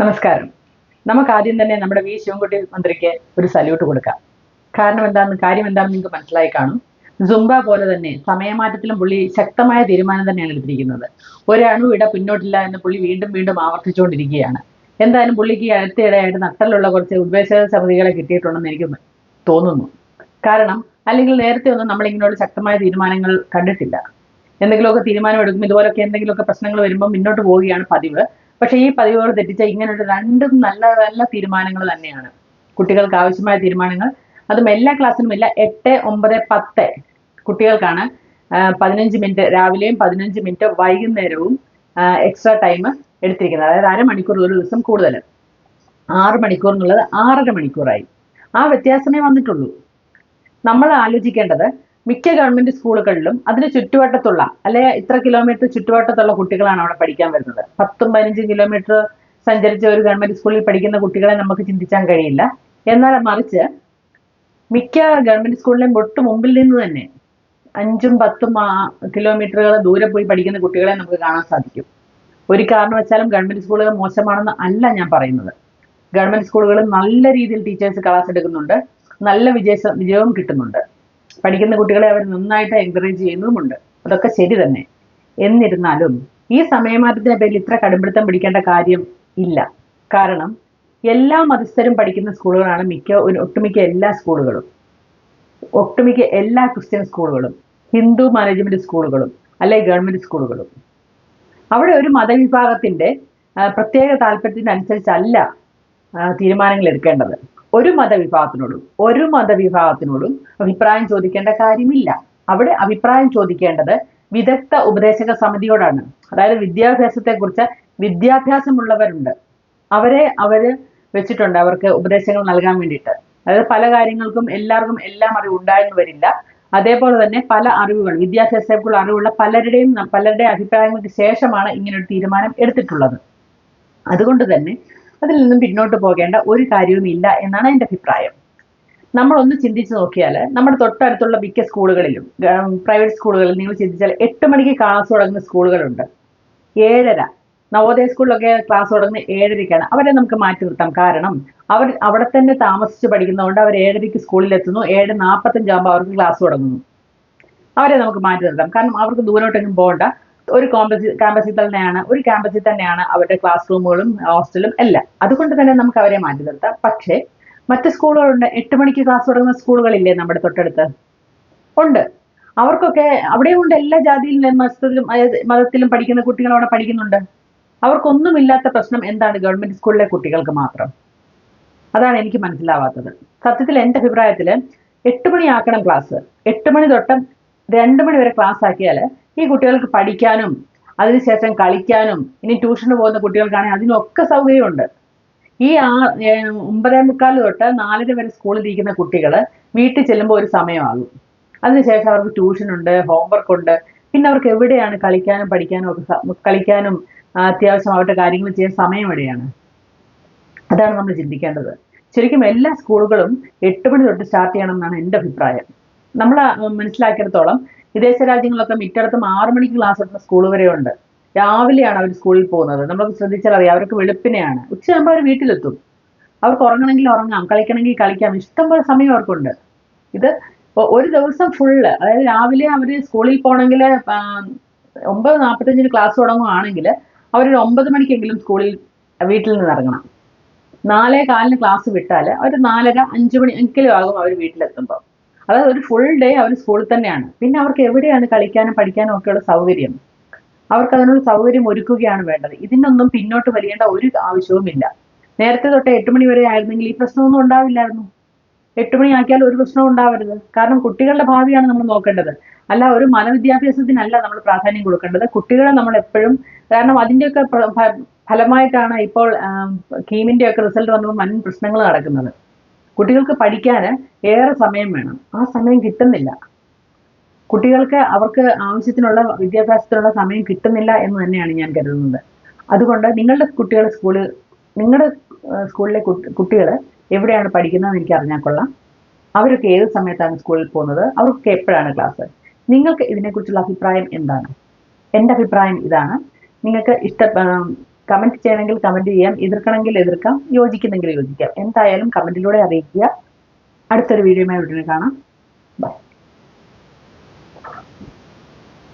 നമസ്കാരം. നമുക്ക് ആദ്യം തന്നെ നമ്മുടെ വി. ശിവൻകുട്ടി മന്ത്രിക്ക് ഒരു സല്യൂട്ട് കൊടുക്കാം. കാരണം എന്താണെന്ന് കാര്യം എന്താണെന്ന് നിങ്ങൾക്ക് മനസ്സിലായി കാണും. സുംബ പോലെ തന്നെ സമയമാറ്റത്തിലും പുള്ളി ശക്തമായ തീരുമാനം തന്നെയാണ് എടുത്തിരിക്കുന്നത്. ഇട പിന്നോട്ടില്ല എന്ന് പുള്ളി വീണ്ടും വീണ്ടും ആവർത്തിച്ചുകൊണ്ടിരിക്കുകയാണ്. എന്തായാലും പുള്ളിക്ക് അടുത്തിടെയായിട്ട് നട്ടലുള്ള കുറച്ച് ഉദ്ദേശ സമിതികളെ കിട്ടിയിട്ടുണ്ടെന്ന് എനിക്ക് തോന്നുന്നു. കാരണം അല്ലെങ്കിൽ നേരത്തെ ഒന്നും നമ്മൾ ഇങ്ങനെയുള്ള ശക്തമായ തീരുമാനങ്ങൾ കണ്ടിട്ടില്ല. എന്തെങ്കിലുമൊക്കെ തീരുമാനം എടുക്കും ഇതുപോലൊക്കെ എന്തെങ്കിലുമൊക്കെ പ്രശ്നങ്ങൾ വരുമ്പോൾ മുന്നോട്ട് പോവുകയാണ് പതിവ്. പക്ഷേ ഈ പതിവുകൾ തെറ്റിച്ച ഇങ്ങനെയുള്ള രണ്ടും നല്ല നല്ല തീരുമാനങ്ങൾ തന്നെയാണ്. കുട്ടികൾക്ക് ആവശ്യമായ തീരുമാനങ്ങൾ. അതും എല്ലാ ക്ലാസ്സിലും ഇല്ല. എട്ട് ഒമ്പത് പത്ത് കുട്ടികൾക്കാണ് പതിനഞ്ച് മിനിറ്റ് രാവിലെയും പതിനഞ്ച് മിനിറ്റ് വൈകുന്നേരവും എക്സ്ട്രാ ടൈം എടുത്തിരിക്കുന്നത്. അതായത് അരമണിക്കൂർ ഒരു ദിവസം കൂടുതൽ. ആറ് മണിക്കൂർ എന്നുള്ളത് ആറര മണിക്കൂറായി. ആ വ്യത്യാസമേ വന്നിട്ടുള്ളൂ. നമ്മൾ ആലോചിക്കേണ്ടത് മിക്ക ഗവൺമെന്റ് സ്കൂളുകളിലും അതിന് ചുറ്റുവട്ടത്തുള്ള അല്ലെ ഇത്ര കിലോമീറ്റർ ചുറ്റുവട്ടത്തുള്ള കുട്ടികളാണ് അവിടെ പഠിക്കാൻ വരുന്നത്. പത്തും പതിനഞ്ചും കിലോമീറ്റർ സഞ്ചരിച്ച ഒരു ഗവൺമെന്റ് സ്കൂളിൽ പഠിക്കുന്ന കുട്ടികളെ നമുക്ക് ചിന്തിക്കാൻ കഴിയില്ല. എന്നാൽ മറിച്ച് മിക്ക ഗവൺമെന്റ് സ്കൂളിലെയും ഒട്ട് മുമ്പിൽ നിന്ന് തന്നെ അഞ്ചും പത്തും കിലോമീറ്ററുകൾ ദൂരെ പോയി പഠിക്കുന്ന കുട്ടികളെ നമുക്ക് കാണാൻ സാധിക്കും. ഒരു കാരണവശാലും ഗവൺമെന്റ് സ്കൂളുകൾ മോശമാണെന്ന് അല്ല ഞാൻ പറയുന്നത്. ഗവൺമെന്റ് സ്കൂളുകളിൽ നല്ല രീതിയിൽ ടീച്ചേഴ്സ് ക്ലാസ് എടുക്കുന്നുണ്ട്. നല്ല വിജയ വിജയവും കിട്ടുന്നുണ്ട്. പഠിക്കുന്ന കുട്ടികളെ അവർ നന്നായിട്ട് എൻകറേജ് ചെയ്യുന്നതുമുണ്ട്. അതൊക്കെ ശരി തന്നെ. എന്നിരുന്നാലും ഈ സമയമാറ്റത്തിന്റെ പേരിൽ ഇത്ര കടുംപിടുത്തം പിടിക്കേണ്ട കാര്യം ഇല്ല. കാരണം എല്ലാ മതസ്ഥരും പഠിക്കുന്ന സ്കൂളുകളാണ് മിക്ക ഒട്ടുമിക്ക എല്ലാ സ്കൂളുകളും. ഒട്ടുമിക്ക എല്ലാ ക്രിസ്ത്യൻ സ്കൂളുകളും. ഹിന്ദു മാനേജ്മെന്റ് സ്കൂളുകളും അല്ലെ ഗവൺമെന്റ് സ്കൂളുകളും. അവിടെ ഒരു മതവിഭാഗത്തിന്റെ പ്രത്യേക താല്പര്യത്തിനനുസരിച്ചല്ല തീരുമാനങ്ങൾ എടുക്കേണ്ടത്. ഒരു മതവിഭാഗത്തിനോടും ഒരു മതവിഭാഗത്തിനോടും അഭിപ്രായം ചോദിക്കേണ്ട കാര്യമില്ല. അവിടെ അഭിപ്രായം ചോദിക്കേണ്ടത് വിദഗ്ധ ഉപദേശക സമിതിയോടാണ്. അതായത് വിദ്യാഭ്യാസത്തെക്കുറിച്ച് വിദ്യാഭ്യാസമുള്ളവരുണ്ട്. അവരെ അവർ വെച്ചിട്ടുണ്ട് അവർക്ക് ഉപദേശങ്ങൾ നൽകാൻ വേണ്ടിയിട്ട്. അതായത് പല കാര്യങ്ങൾക്കും എല്ലാവർക്കും എല്ലാം അറിവ് ഉണ്ടായെന്ന് വരില്ല. അതേപോലെ തന്നെ പല അറിവുകൾ വിദ്യാഭ്യാസത്തെക്കുള്ള അറിവുള്ള പലരുടെയും പലരുടെ അഭിപ്രായങ്ങൾക്ക് ശേഷമാണ് ഇങ്ങനെ ഒരു തീരുമാനം എടുത്തിട്ടുള്ളത്. അതുകൊണ്ട് തന്നെ അതിൽ നിന്നും പിന്നോട്ട് പോകേണ്ട ഒരു കാര്യവുമില്ല എന്നാണ് എന്റെ അഭിപ്രായം. നമ്മളൊന്ന് ചിന്തിച്ച് നോക്കിയാൽ നമ്മുടെ തൊട്ടടുത്തുള്ള മിക്ക സ്കൂളുകളിലും പ്രൈവറ്റ് സ്കൂളുകളിൽ നിങ്ങൾ ചിന്തിച്ചാൽ എട്ട് മണിക്ക് ക്ലാസ് തുടങ്ങുന്ന സ്കൂളുകളുണ്ട്. ഏഴര. നവോദയ സ്കൂളിലൊക്കെ ക്ലാസ് തുടങ്ങുന്നത് ഏഴരയ്ക്കാണ് അവരെ നമുക്ക് മാറ്റി നിർത്താം. കാരണം അവർ അവിടെ തന്നെ താമസിച്ച് പഠിക്കുന്നതുകൊണ്ട് അവർ ഏഴരയ്ക്ക് സ്കൂളിൽ എത്തുന്നു ഏഴ് നാൽപ്പത്തഞ്ചാകുമ്പോൾ അവർക്ക് ക്ലാസ് തുടങ്ങുന്നു. അവരെ നമുക്ക് മാറ്റി നിർത്താം. കാരണം അവർക്ക് ദൂരോട്ടെങ്കിലും പോകണ്ട. ഒരു കോമ്പസ് ക്യാമ്പസിൽ തന്നെയാണ് ഒരു ക്യാമ്പസിൽ തന്നെയാണ് അവരുടെ ക്ലാസ് റൂമുകളും ഹോസ്റ്റലും എല്ലാം. അതുകൊണ്ട് തന്നെ നമുക്ക് അവരെ മാറ്റി നിർത്താം. പക്ഷേ മറ്റ് സ്കൂളുകളുണ്ട്. എട്ട് മണിക്ക് ക്ലാസ് തുടങ്ങുന്ന സ്കൂളുകളില്ലേ നമ്മുടെ തൊട്ടടുത്ത്? ഉണ്ട്. അവർക്കൊക്കെ അവിടെയും ഉണ്ട് എല്ലാ ജാതിയിലും മതത്തിലും മതത്തിലും പഠിക്കുന്ന കുട്ടികൾ അവിടെ പഠിക്കുന്നുണ്ട്. അവർക്കൊന്നുമില്ലാത്ത പ്രശ്നം എന്താണ് ഗവൺമെന്റ് സ്കൂളിലെ കുട്ടികൾക്ക് മാത്രം? അതാണ് എനിക്ക് മനസ്സിലാവാത്തത്. സത്യത്തിൽ എന്റെ അഭിപ്രായത്തിൽ എട്ട് മണിയാക്കണം ക്ലാസ് എട്ട് മണി തൊട്ട് രണ്ട് മണി വരെ ക്ലാസ് ആക്കിയാൽ ഈ കുട്ടികൾക്ക് പഠിക്കാനും അതിനുശേഷം കളിക്കാനും ഇനി ട്യൂഷന് പോകുന്ന കുട്ടികൾക്കാണെങ്കിൽ അതിനൊക്കെ സൗകര്യമുണ്ട്. ഈ ആ ഒമ്പതേ മുക്കാൽ തൊട്ട് നാലര വരെ സ്കൂളിൽ ഇരിക്കുന്ന കുട്ടികൾ വീട്ടിൽ ചെല്ലുമ്പോൾ ഒരു സമയമാകും. അതിനുശേഷം അവർക്ക് ട്യൂഷൻ ഉണ്ട് ഹോംവർക്ക് ഉണ്ട്. പിന്നെ അവർക്ക് എവിടെയാണ് കളിക്കാനും പഠിക്കാനും ഒക്കെ കളിക്കാനും അത്യാവശ്യം അവരുടെ കാര്യങ്ങൾ ചെയ്യാൻ സമയം എവിടെയാണ്? അതാണ് നമ്മൾ ചിന്തിക്കേണ്ടത്. ശരിക്കും എല്ലാ സ്കൂളുകളും എട്ട് മണി തൊട്ട് സ്റ്റാർട്ട് ചെയ്യണം എന്നാണ് എന്റെ അഭിപ്രായം. നമ്മൾ മനസ്സിലാക്കിയിടത്തോളം വിദേശ രാജ്യങ്ങളൊക്കെ മിക്കയിടത്തും ആറു മണിക്ക് ക്ലാസ് എടുക്കുന്ന സ്കൂൾ വരെയുണ്ട്. രാവിലെയാണ് അവർ സ്കൂളിൽ പോകുന്നത്. നമ്മൾ ശ്രദ്ധിച്ചാൽ അറിയാം അവർക്ക് വെളുപ്പിനെയാണ്. ഉച്ചയാകുമ്പോൾ അവർ വീട്ടിലെത്തും. അവർക്ക് ഉറങ്ങണമെങ്കിൽ ഉറങ്ങാം കളിക്കണമെങ്കിൽ കളിക്കാം. ഇഷ്ടംപോലെ സമയം അവർക്കുണ്ട്. ഇത് ഒരു ദിവസം ഫുള്ള് അതായത് രാവിലെ അവർ സ്കൂളിൽ പോകണമെങ്കിൽ ഒമ്പത് നാൽപ്പത്തഞ്ചിന് ക്ലാസ് തുടങ്ങുകയാണെങ്കിൽ അവരൊരു ഒമ്പത് മണിക്കെങ്കിലും സ്കൂളിൽ വീട്ടിൽ നിന്ന് ഇറങ്ങണം. നാലേ കാലിന് ക്ലാസ് വിട്ടാൽ അവർ നാലര അഞ്ച് മണി എങ്കിലും ആകും അവർ വീട്ടിലെത്തുമ്പോൾ അതായത് ഒരു ഫുൾ ഡേ അവർ സ്കൂളിൽ തന്നെയാണ്. പിന്നെ അവർക്ക് എവിടെയാണ് കളിക്കാനും പഠിക്കാനും ഒക്കെയുള്ള സൗകര്യം. അവർക്ക് അതിനുള്ള സൗകര്യം ഒരുക്കുകയാണ് വേണ്ടത്. ഇതിനൊന്നും പിന്നോട്ട് വലിയേണ്ട ഒരു ആവശ്യവുമില്ല നേരത്തെ തൊട്ട് എട്ട് മണി വരെ ആയിരുന്നെങ്കിൽ ഈ പ്രശ്നമൊന്നും ഉണ്ടാവില്ലായിരുന്നു. എട്ട് മണി ആക്കിയാൽ ഒരു പ്രശ്നവും ഉണ്ടാവരുത്. കാരണം കുട്ടികളുടെ ഭാവിയാണ് നമ്മൾ നോക്കേണ്ടത്. അല്ല ഒരു മതവിദ്യാഭ്യാസത്തിനല്ല നമ്മൾ പ്രാധാന്യം കൊടുക്കേണ്ടത്. കുട്ടികളെ നമ്മൾ എപ്പോഴും കാരണം അതിന്റെയൊക്കെ ഫലമായിട്ടാണ് ഇപ്പോൾ കീമിന്റെ ഒക്കെ റിസൾട്ട് വന്നപ്പോൾ വൻ പ്രശ്നങ്ങൾ നടക്കുന്നത്. കുട്ടികൾക്ക് പഠിക്കാൻ ഏറെ സമയം വേണം. ആ സമയം കിട്ടുന്നില്ല. കുട്ടികൾക്ക് അവർക്ക് ആവശ്യത്തിനുള്ള വിദ്യാഭ്യാസത്തിനുള്ള സമയം കിട്ടുന്നില്ല എന്ന് തന്നെയാണ് ഞാൻ കരുതുന്നത്. അതുകൊണ്ട് നിങ്ങളുടെ കുട്ടികളെ സ്കൂളിൽ നിങ്ങളുടെ സ്കൂളിലെ കുട്ടികൾ എവിടെയാണ് പഠിക്കുന്നതെന്ന് എനിക്ക് അറിഞ്ഞാൽ കൊള്ളാം. അവരൊക്കെ ഏത് സമയത്താണ് സ്കൂളിൽ പോകുന്നത്? അവർക്കൊക്കെ എപ്പോഴാണ് ക്ലാസ് നിങ്ങൾക്ക് ഇതിനെക്കുറിച്ചുള്ള അഭിപ്രായം എന്താണ്? എന്റെ അഭിപ്രായം ഇതാണ്. നിങ്ങൾക്ക് ഇഷ്ട കമന്റ് ചെയ്യണമെങ്കിൽ കമന്റ് ചെയ്യാം എതിർക്കണമെങ്കിൽ എതിർക്കാം യോജിക്കുന്നെങ്കിൽ യോജിക്കാം. എന്തായാലും കമന്റിലൂടെ അറിയിക്കുക. അടുത്തൊരു വീഡിയോയുമായി ഉടനെ കാണാം.